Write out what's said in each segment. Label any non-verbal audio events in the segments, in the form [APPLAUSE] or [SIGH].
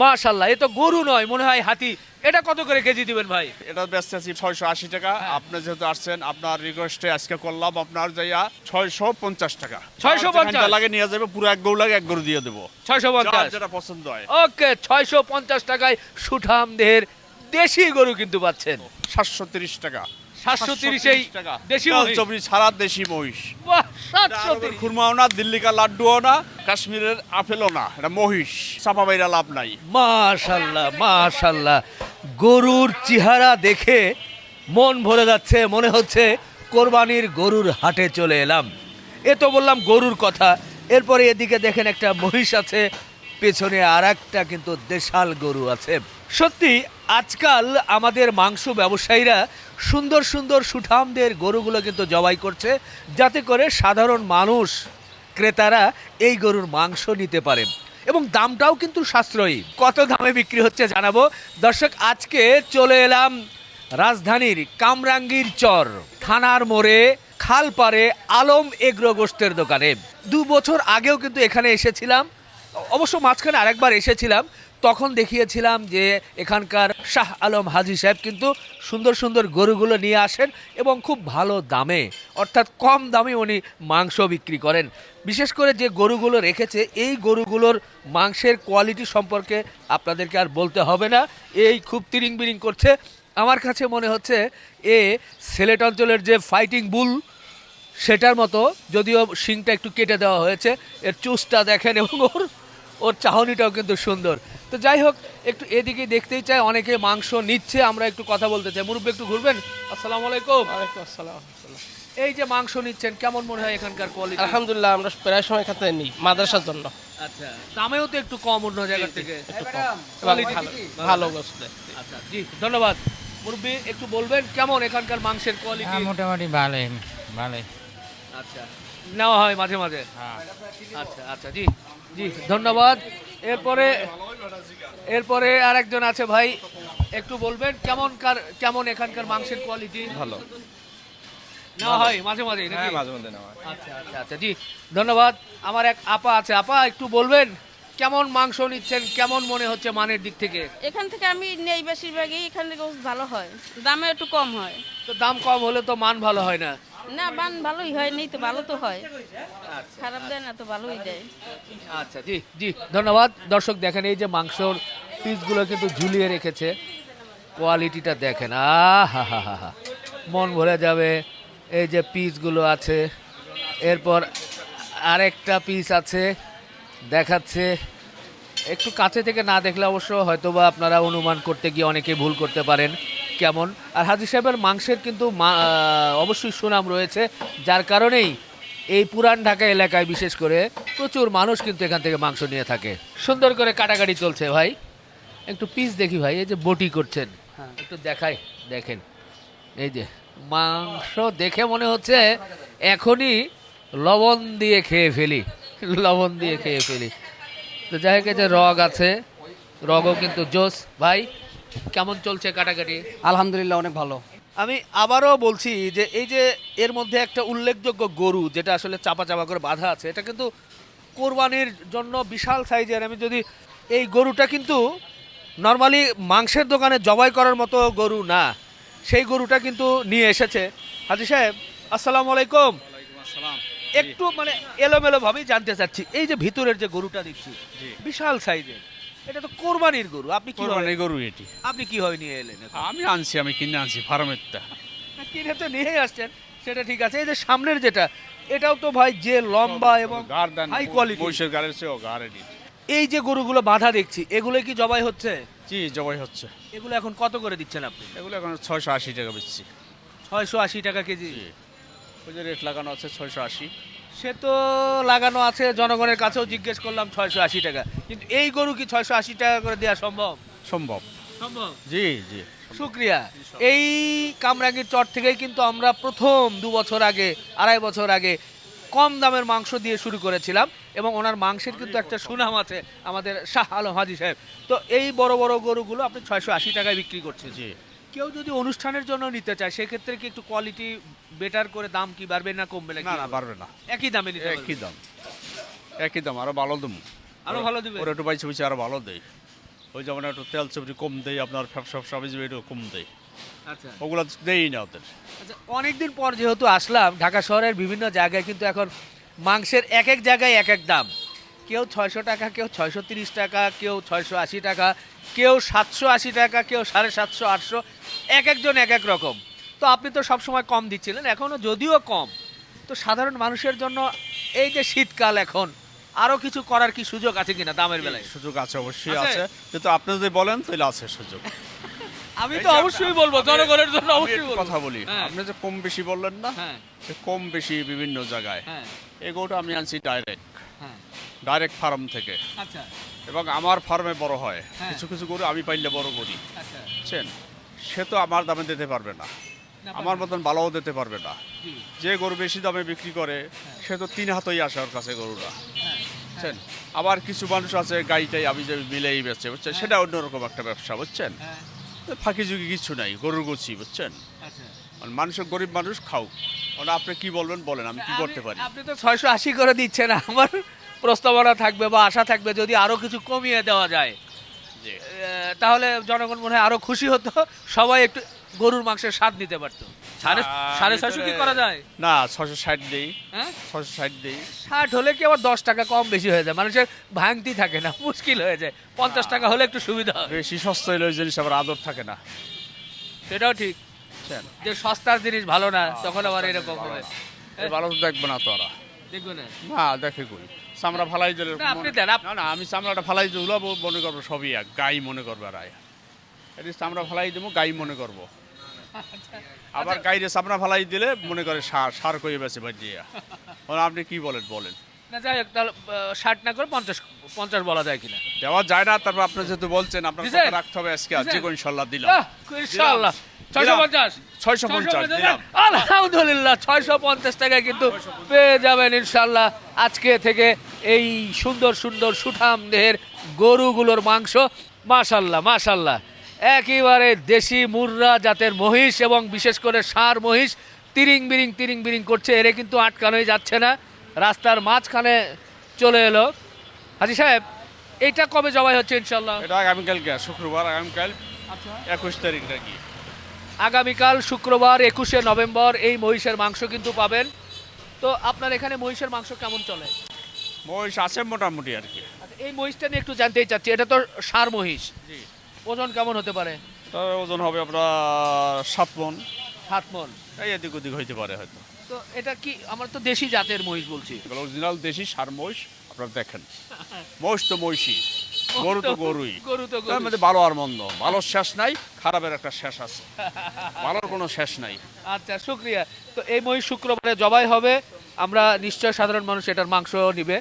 মাশাল্লাহ এ তো গরু নয় মনে হয় হাতি। এটা কত করে কেজি দিবেন ভাই? এটা ব্যস্ত আছি ছয়শো আশি টাকা। হ্যাঁ। আপনি যেহেতু আসছেন আপনার রিকোয়েস্টে আজকে করলাম আপনার যাইয়া ছয়শো পঞ্চাশ টাকা। 650 যেখানটা লাগে নিয়ে যাবে পুরো এক গরু লাগে এক গরু দিয়ে দেবো। ছয়শো পঞ্চাশ? যেটা পছন্দ হয়। ওকে ছয়শো পঞ্চাশ টাকায় সুঠাম দেহের দেশি গরু কিন্তু পাচ্ছেন। সাতশো তিরিশ টাকা। সাতশো তিরিশেই দেশি মহিষ। দেশি মহিষ। বাহ, সাতশো খুরমাও না দিল্লিকা লাড্ডুও না কাশ্মীরের আপেলও না এটা মহিষ। চাপা বাইরা লাভ নাই। মাশাল্লাহ মাশাল্লাহ। গরুর চেহারা দেখে মন ভরে যাচ্ছে মনে হচ্ছে কোরবানির গরুর হাটে চলে এলাম। এ তো বললাম গরুর কথা। এরপরে এদিকে দেখেন একটা মহিষ আছে পেছনে আর একটা কিন্তু দেশাল গরু আছে। সত্যি, আজকাল আমাদের মাংস ব্যবসায়ীরা সুন্দর সুন্দর সুঠামদের গরুগুলো কিন্তু জবাই করছে, যাতে করে সাধারণ মানুষ, ক্রেতারা এই গরুর মাংস নিতে পারেন। এবং দামটাও কিন্তু সাশ্রয়ী। কত দামে বিক্রি হচ্ছে জানাব? দর্শক, আজকে চলে এলাম রাজধানীর কামরাঙ্গীর চর। থানার মোড়ে খালপাড়ে আলম এগ্রো গোষ্ঠের দোকানে। দু বছর আগেও কিন্তু এখানে এসেছিলাম। অবশ্য মাঝখানে আরেকবার এসেছিলাম। তখন দেখিয়েছিলাম যে এখানকার শাহ আলম হাজি সাহেব কিন্তু সুন্দর সুন্দর গরুগুলো নিয়ে আসেন এবং খুব ভালো দামে, অর্থাৎ কম দামে উনি মাংস বিক্রি করেন। বিশেষ করে যে গরুগুলো রেখেছে, এই গরুগুলোর মাংসের কোয়ালিটি সম্পর্কে আপনাদেরকে আর বলতে হবে না। এই খুব তিরিং বিরিং করছে। আমার কাছে মনে হচ্ছে এ সিলেট অঞ্চলের যে ফাইটিং বুল সেটার মতো যদিও শিংটা একটু কেটে দেওয়া হয়েছে, এর চুসটা দেখেন এবং ওর ওর চাহনিটাও কিন্তু সুন্দর। তো যাই হোক একটু এদিকে দেখতেই চাই অনেকে মাংস নিচ্ছে আমরা একটু কথা বলতে চাই। মুরব্বী একটু ঘুরবেন? আসসালামু আলাইকুম। এই যে মাংস নিচ্ছেন কেমন মনে হয় এখানকার কোয়ালিটি আলহামদুলিল্লাহ আমরা প্রায় সময় এখান থেকে নিই মাদ্রাসার জন্য। আচ্ছা দামেও তো একটু কম অন্য জায়গা থেকে। একটু কম। ভালো। আচ্ছা জি ধন্যবাদ। মুরব্বী একটু বলবেন কেমন এখানকার মাংসের কোয়ালিটি হ্যাঁ মোটামুটি ভালোই ভালোই। আচ্ছা নেওয়া হয় মাঝে মাঝে? হ্যাঁ। আচ্ছা আচ্ছা জি। জি ধন্যবাদ। এরপরে এরপরে আরেকজন আছে ভাই একটু বলবেন কেমন কার কেমন এখানকার মাংসের কোয়ালিটি ভালো। নেওয়া হয় মাঝে মাঝে নাকি? মাঝে মধ্যে নেওয়া আচ্ছা আচ্ছা আচ্ছা জি ধন্যবাদ। আমার এক আপা আছে আপা একটু বলবেন কেমন মাংস নিচ্ছেন কেমন মনে হচ্ছে মানের দিক থেকে? এখান থেকে আমি নেই বেশিরভাগই এখান থেকে ভালো হয়। দামে একটু কম হয়। তো দাম কম হলে তো মান ভালো হয় না। না বান ভালোই হয় নেই তো ভালো তো হয়। খারাপ দেয় না তো ভালোই দেয়। আচ্ছা জি জি ধন্যবাদ। দর্শক দেখেন এই যে মাংসর পিসগুলো কিন্তু ঝুলিয়ে রেখেছে। কোয়ালিটিটা দেখেন আহা হা হা হা মন ভরে যাবে এই যে পিসগুলো আছে। এরপর আরেকটা পিস আছে দেখাচ্ছে। একটু কাছে থেকে না দেখলে অবশ্য হয়তোবা আপনারা অনুমান করতে গিয়ে অনেকে ভুল করতে পারেন। কেমন? আর হাজি সাহেবের মাংসের কিন্তু অবশ্যই সুনাম রয়েছে যার কারণেই এই পুরান ঢাকা এলাকায় বিশেষ করে প্রচুর মানুষ কিন্তু এখান থেকে মাংস নিয়ে থাকে। সুন্দর করে কাটাকাটি চলছে ভাই। একটু পিস দেখি ভাই এই যে বটি করছেন। হ্যাঁ। একটু দেখাই দেখেন। এই যে মাংস দেখে মনে হচ্ছে এখনই লবণ দিয়ে খেয়ে ফেলি লবণ দিয়ে খেয়ে ফেলি। তো যাই হোক যে রগ আছে রগও কিন্তু জোস। ভাই কেমন চলছে কাটাকাটি? আলহামদুলিল্লাহ অনেক ভালো। আমি আবারও বলছি যে এই যে এর মধ্যে একটা উল্লেখযোগ্য গরু যেটা আসলে চাপা চাপা করে বাঁধা আছে এটা কিন্তু কোরবানির জন্য বিশাল সাইজের। আমি যদি এই গরুটা কিন্তু নর্মালি মাংসের দোকানে জবাই করার মতো গরু না সেই গরুটা কিন্তু নিয়ে এসেছে। হাজি সাহেব আসসালামু আলাইকুম। একটু মানে এলোমেলো ভাবেই জানতে চাচ্ছি এই যে ভিতরের যে গরুটা দিচ্ছি বিশাল সাইজের। এটা তো কোরবানির গরু। আপনি কি কোরবানি গরু এটি। আপনি কীভাবে নিয়ে এলেন? আমি আনছি আমি কিনে আনছি ফার্মেরটা। কিনে তো নিয়েই আসছেন সেটা ঠিক আছে। এই যে সামনের যেটা এটাও তো ভাই যে লম্বা এবং হাই কোয়ালিটি মহিষের গাড়ির চেয়েও এই যে গরুগুলো বাঁধা দেখছি এগুলো কি জবাই হচ্ছে? জি জবাই হচ্ছে। এগুলো এখন কত করে দিচ্ছেন আপনি? এগুলো এখন ছয়শো আশি টাকা বেচছি। ছয়শো আশি টাকা কেজি। ওই যে রেট লাগানো আছে ছয়শো আশি। সে তো লাগানো আছে জনগণের কাছেও জিজ্ঞেস করলাম ছয়শো আশি টাকা। কিন্তু এই গরু কি ছয়শো আশি টাকা করে দেওয়া সম্ভব? সম্ভব। সম্ভব? জি জি শুক্রিয়া। এই কামরাঙ্গীর চর থেকেই কিন্তু আমরা প্রথম দু বছর আগে আড়াই বছর আগে কম দামের মাংস দিয়ে শুরু করেছিলাম এবং ওনার মাংসের কিন্তু একটা সুনাম আছে আমাদের শাহ আলম হাজি সাহেব। তো এই বড় বড় গরুগুলো আপনি ছয়শো আশি টাকায় বিক্রি করছেন। জি। কেউ যদি অনুষ্ঠানের জন্য নিতে চায় সেক্ষেত্রে কি একটু কোয়ালিটি বেটার করে দাম কি বাড়বে না কমবে না না বাড়বে না। একই দামে নিতে একই একই দাম। একই দাম আরও ভালো দাম আরও ভালো দিবে? ওরা একটু বাইছে বাইছে আরও ভালো দেয়। ওই যেমন একটু তেল চবরি কম দেয় আপনার ফ্যাপসা সাবিজ একটু কম দেয়। আচ্ছা। ওগুলো দেই না ওদের। আচ্ছা অনেকদিন পর যেহেতু আসলাম ঢাকা শহরের বিভিন্ন জায়গায় কিন্তু এখন মাংসের এক এক জায়গায় এক এক দাম। কেউ ছয়শো টাকা কেউ ছয়শো তিরিশ টাকা কেউ ছয়শো আশি টাকা কেউ সাতশো আশি টাকা কেউ সাড়ে সাতশো আটশো এক একজন এক এক রকম। তো আপনি তো সবসময় কম দিচ্ছিলেন এখনও যদিও কম। তো সাধারণ মানুষের জন্য এই যে শীতকাল এখন আরও কিছু করার কি সুযোগ আছে কিনা দামের বেলায়? সুযোগ আছে অবশ্যই আছে? কিন্তু আপনি যদি বলেন তাহলে আছে সুযোগ। [LAUGHS] আমি তো অবশ্যই বলব জনগণের জন্য অবশ্যই কথা বলি। হ্যাঁ। আপনি যে কম বেশি বললেন না হ্যাঁ। কম বেশি বিভিন্ন জায়গায় হ্যাঁ। এই আমি আনছি ডাইরেক্ট ডাইরেক্ট ফার্ম থেকে। আচ্ছা। এবং আমার ফার্মে বড় হয়। হ্যাঁ। কিছু কিছু গরু আমি পাইলে বড় করি। আচ্ছা। বুঝছেন? সে তো আমার দামে দিতে পারবে না। আমার মতন ভালোও দিতে পারবে না। যে গরু বেশি দামে বিক্রি করে সে তো তিন হাতই আসে ওর কাছে গরুটা। হ্যাঁ, বুঝছেন? আবার কিছু মানুষ আছে গাইটাই আমি যে মিলেই বেচে বুঝছেন? সেটা অন্যরকম একটা ব্যবসা বুঝছেন? হ্যাঁ, ফাঁকি ঝুঁকি কিছু নাই গরুর গুছি বুঝছেন? আচ্ছা। মানে মানুষের গরিব মানুষ খাও। মানে আপনি কি বলবেন বলেন আমি কি করতে পারি? আপনি তো ছয়শো আশি করে দিচ্ছেন আমার প্রস্তাবনা থাকবে বা আশা থাকবে যদি আরও কিছু কমিয়ে দেওয়া যায়। তাহলে জনগণ মনে হয় আরও খুশি হতো সবাই একটু গরুর মাংসের স্বাদ নিতে পারতো। সাড়ে ছয়শো কি করা যায়? না ছশো ষাট দেই। হ্যাঁ? ছশো ষাট দেই। ষাট হলে কি আবার দশ টাকা কম বেশি হয়ে যায়? মানুষের ভাঙতি থাকে না মুশকিল হয়ে যায়। পঞ্চাশ টাকা হলে একটু সুবিধা হয় বেশি সস্তা হলে ওই জিনিস আবার আদর থাকে না। সেটাও ঠিক। যে সস্তার জিনিস ভালো না তখন আবার এরকম হয় এই ভালো দেখবে না তো ওরা। দেখবে না? না দেখে কই। চামড়া ফালাই দিলে আপনি দেন, না না আমি চামড়াটা ফালাই মনে করব সবই এক গাই মনে করবে রায়। এটি চামড়া ফালাই দেবো গাই মনে করব। আবার গাইরে চামড়া ফালাই দিলে মনে করে সার সার করে বেছে বাজিয়ে আপনি কি বলেন বলেন। না যাই হোক তাহলে ষাট না করে পঞ্চাশ পঞ্চাশ বলা যায় কিনা? দেওয়া যায় না তারপর আপনি যেহেতু বলছেন আপনার রাখতে হবে আজকে কোনো ইনশাল্লাহ দিলাম। আহ, ইনশাআল্লাহ ছয়শো। পঞ্চাশ ছয়শো পঞ্চাশ। আলহামদুলিল্লাহ ছয়শো পঞ্চাশ টাকায় কিন্তু পেয়ে যাবেন ইনশাল্লাহ আজকে থেকে এই সুন্দর সুন্দর সুঠাম দেহের গরুগুলোর মাংস। মাশাল্লাহ মাশাল্লাহ একেবারে দেশি মুর্রা জাতের মহিষ এবং বিশেষ করে ষাঁড় মহিষ তিরিং বিরিং তিরিং বিরিং করছে এরে কিন্তু আটকানোই যাচ্ছে না। রাস্তার মাঝখানে চলে এলো। হাজি সাহেব এইটা কবে জবাই হচ্ছে ইনশাল্লাহ এটা আগামীকালকে শুক্রবার আগামীকাল আচ্ছা। একুশ তারিখ নাকি। আগামীকাল শুক্রবার একুশে নভেম্বর এই মহিষের মাংস কিন্তু পাবেন। তো আপনার এখানে মহিষের মাংস কেমন চলে? মহিষ আছে মোটামুটি আর কি। আচ্ছা, এই মহিষটা নিয়ে একটু জানতেই চাচ্ছি এটা তো সার মহিষ। ওজন কেমন হতে পারে? তার ওজন হবে আপনার সাত মন। সাত মন। এই এদিক ওদিক হইতে পারে হয়তো। তো এটা কি আমার তো দেশি জাতের মহিষ বলছি। অরিজিনাল দেশি সার মহিষ আপনারা দেখেন। মহিষ তো মহিষই। গরু তো গরুই। গরু তো তার মধ্যে ভালো আর মন্দ। ভালোর শেষ নাই খারাপের একটা শেষ আছে। ভালোর কোনো শেষ নাই। আচ্ছা শুক্রিয়া। তো এই মহিষ শুক্রবারে জবাই হবে। আমরা নিশ্চয় সাধারণ মানুষ এটার মাংস নিবে।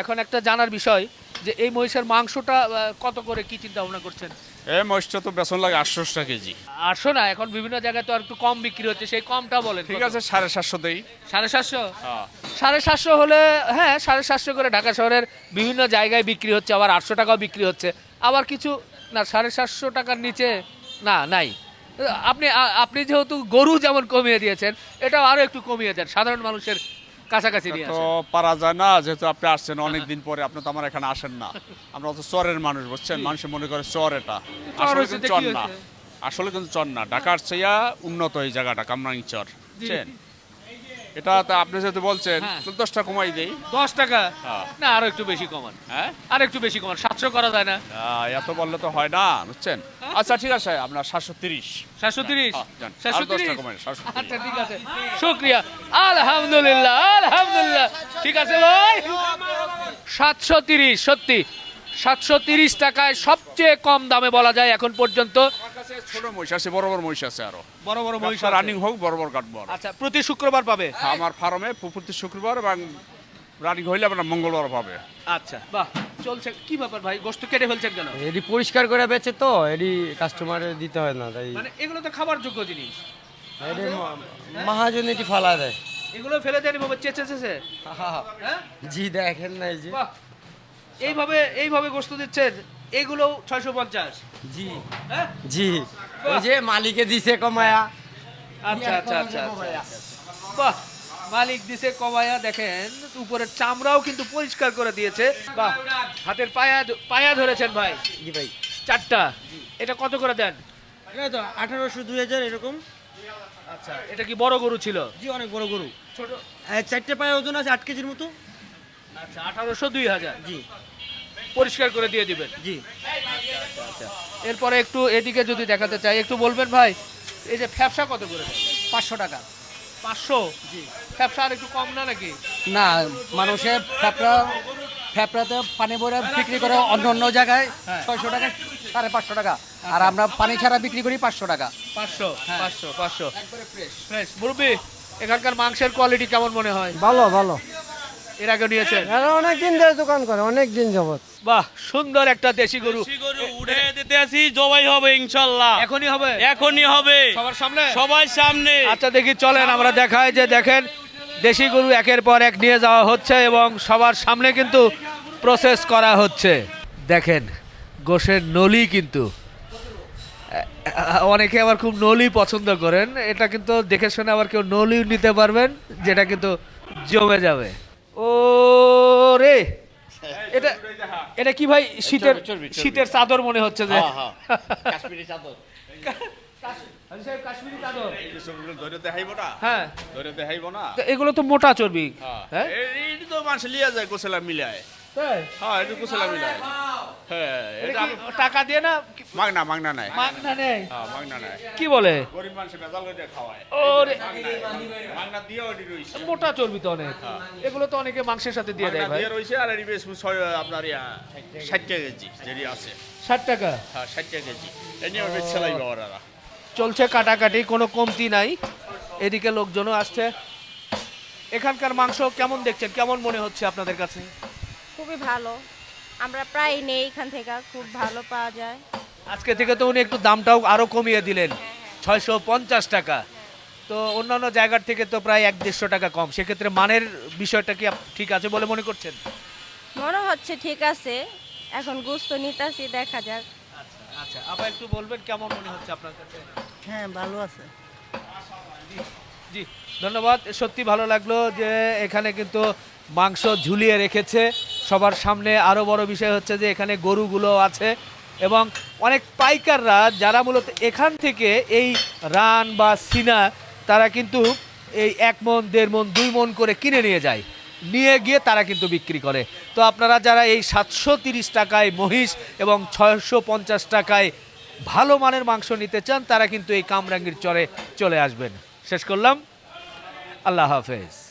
এখন একটা জানার বিষয় যে এই মহিষের মাংসটা কত করে কি চিন্তা ভাবনা করছেন? এই মহিষটা তো বেতন লাগে আটশোটা কেজি। আটশো না এখন বিভিন্ন জায়গায় তো আর একটু কম বিক্রি হচ্ছে সেই কমটা বলেন ঠিক আছে সাড়ে সাতশো দেই। সাড়ে সাতশো? হ্যাঁ। সাড়ে সাতশো হলে হ্যাঁ সাড়ে সাতশো করে ঢাকা শহরের বিভিন্ন জায়গায় বিক্রি হচ্ছে আবার আটশো টাকাও বিক্রি হচ্ছে। আবার কিছু না সাড়ে সাতশো টাকার নিচে না নাই। আপনি আপনি যেহেতু গরু যেমন কমিয়ে দিয়েছেন এটাও আরও একটু কমিয়ে দেন সাধারণ মানুষের কাছাকাছি তো পারা যায় না যেহেতু আপনি আসছেন অনেক দিন পরে আপনি তো আমার এখানে আসেন না। আমরা অত চরের মানুষ বুঝছেন? মানুষ মনে করে চর এটা। আসলে কিন্তু চর না। আসলে কিন্তু চর না। ঢাকার চেয়া উন্নত এই জায়গাটা কামরাঙ্গি চর। বুঝছেন? এটা তো আপনি যেহেতু বলছেন হ্যাঁ। তো দশটা কমাই দেই। দশ টাকা? হ্যাঁ। না আরও একটু বেশি কমান। হ্যাঁ? আর একটু বেশি কমান সাতশো করা যায় না। আহ, এত বললে তো হয় না বুঝছেন? আচ্ছা ঠিক আছে আপনার সাতশো তিরিশ। সাতশো তিরিশ? হ্যাঁ, যান। সাতশো দশটা তিরিশ? কমাই, 730 আচ্ছা ঠিক আছে। শুক্রিয়া। আলহামদুলিল্লাহ আলহামদুলিল্লাহ। ঠিক আছে ভাই? সাতশো তিরিশ সত্যি। সাতশো তিরিশ টাকায় সবচেয়ে কম দামে বলা যায় এখন পর্যন্ত। কাছে ছোট মহিষ আছে বড় বড় মহিষ আছে আরও। বড় বড় মহিষ রানিং হোক বড় বড় কাটবো আরও। আচ্ছা প্রতি শুক্রবার পাবে? আমার ফার্মে প্রতি শুক্রবার এবং রানিং হইলে আপনার মঙ্গলবার পাবে। আচ্ছা বাহ চলছে। কি ব্যাপার ভাই গোস্ত কেটে ফেলছেন কেন? এডি পরিষ্কার করে বেচে তো এডি কাস্টমারে দিতে হয় না তাই মানে এগুলো তো খাবার যোগ্য জিনিস। এডি মহাজন এটি ফালা দেয়। এগুলো ফেলে দেন এভাবে চেঁচে চেঁচে? হ্যাঁ? জি দেখেন না এই যে। বাহ। এইভাবে এইভাবে গোস্ত দিচ্ছেন? এগুলো ছয়শো পঞ্চাশ। জি। হ্যাঁ? জি। ওই যে মালিকে দিছে কমায়া। আচ্ছা আচ্ছা আচ্ছা আচ্ছা। বাহ মালিক দিছে কমায়া দেখেন উপরের চামড়াও কিন্তু পরিষ্কার করে দিয়েছে। বাহ হাতের পায়া পায়া ধরেছেন ভাই। জি ভাই। চারটা। এটা কত করে দেন? এটা তো আঠারোশো দুই হাজার এরকম। আচ্ছা এটা কি বড় গরু ছিল? জি অনেক বড় গরু। ছোট। চারটে পায়ে ওজন আছে আট কেজির মতো। আচ্ছা আঠারোশো দুই হাজার। জি। পরিষ্কার করে দিয়ে দিবেন। জি। এরপরে একটু এদিকে যদি দেখাতে চাই একটু বলবেন ভাই এই যে ফ্যাপসা কত করে? পাঁচশো টাকা। পাঁচশো? জি। ফ্যাপসা আর একটু কম না নাকি? না মানুষের ফ্যাপড়া ফ্যাপড়াতে পানি ভরে বিক্রি করে অন্য অন্য জায়গায় ছয়শো টাকা সাড়ে পাঁচশো টাকা। আর আমরা পানি ছাড়া বিক্রি করি পাঁচশো টাকা। পাঁচশো পাঁচশো পাঁচশো। ফ্রেশ। মুরব্বী এখানকার মাংসের কোয়ালিটি কেমন মনে হয়? ভালো ভালো। এর আগে নিয়েছেন? এরা অনেক দিন ধরে দোকান করে অনেক দিন যাবত বাহ সুন্দর একটা দেশি গরু। গরু উঠে দিতে আসি জবাই হবে ইনশাল্লাহ। এখনই হবে? এখনই হবে। সবার সামনে? সবাই সামনে। আচ্ছা দেখি চলেন আমরা দেখাই যে দেখেন দেশি গরু একের পর এক নিয়ে যাওয়া হচ্ছে এবং সবার সামনে কিন্তু প্রসেস করা হচ্ছে। দেখেন গোশের নলি কিন্তু। অনেকে আবার খুব নলি পছন্দ করেন এটা কিন্তু দেখে শুনে আবার কেউ নলি নিতে পারবেন যেটা কিন্তু জমে যাবে। ও রে এটা এটা কি ভাই শীতের শীতের চাদর মনে হচ্ছে যে। কাশ্মীরি চাদর। হাজি সাহেব, কাশ্মীরি চাদর। হ্যাঁ। এগুলো তো মোটা চর্বি। হ্যাঁ। এই তো মানুষ লিয়া যায় গোসলা মিলায়। হ্যাঁ এটা গোসলা মিলায়। হ্যাঁ এটা এটা কি টাকা দিয়ে না? মাগনা মাগনা নাই। মাগনা নেই? হ্যাঁ মাগনা নাই। কি বলে? গরিব মানুষ বেজাল করে খাওয়ায়। ওরে। মাগনা দিয়ে ওটি রইছে মোটা চর্বি তো অনেক। এগুলো তো অনেকে মাংসের সাথে দিয়ে দেয় ভাই। দিয়ে রইছে আর বেশ আপনার ইয়া ষাট টাকা কেজি যেটি আছে। ষাট টাকা? হ্যাঁ ষাট টাকা কেজি। এই নিয়ে বেশ সেলাই বাবারা। চলছে কাটাকাটি কোনো কমতি নাই। এদিকে লোকজনও আসছে। এখানকার মাংস কেমন দেখছেন? কেমন মনে হচ্ছে আপনাদের কাছে? খুবই ভালো। আমরা প্রায় নেই এখান থেকে খুব ভালো পাওয়া যায়। আজকে থেকে তো উনি একটু দামটাও আরও কমিয়ে দিলেন ছয়শো পঞ্চাশ টাকা। তো অন্যান্য জায়গার থেকে তো প্রায় এক দেড়শো টাকা কম। সেক্ষেত্রে মানের বিষয়টা কি আপ- ঠিক আছে বলে মনে করছেন? মনে হচ্ছে ঠিক আছে এখন গুস্ত নিতাছি দেখা যাক। আচ্ছা আবার একটু বলবেন কেমন মনে হচ্ছে আপনার কাছে? হ্যাঁ ভালো আছে। জি ধন্যবাদ। সত্যি ভালো লাগল যে এখানে কিন্তু মাংস ঝুলিয়ে রেখেছে। সবার সামনে আরও বড় বিষয় হচ্ছে যে এখানে গরুগুলো আছে এবং অনেক পাইকাররা যারা মূলত এখান থেকে এই রান বা সিনা, তারা কিন্তু এই এক মন, দেড় মন, দুই মন করে কিনে নিয়ে যায়। নিয়ে গিয়ে তারা কিন্তু বিক্রি করে। তো আপনারা যারা এই সাতশো তিরিশ টাকায় মহিষ এবং ছয়শো পঞ্চাশ টাকায় ভালো মানের মাংস নিতে চান, তারা কিন্তু এই কামরাঙ্গির চরে চলে আসবেন। শেষ করলাম। আল্লাহ হাফেজ।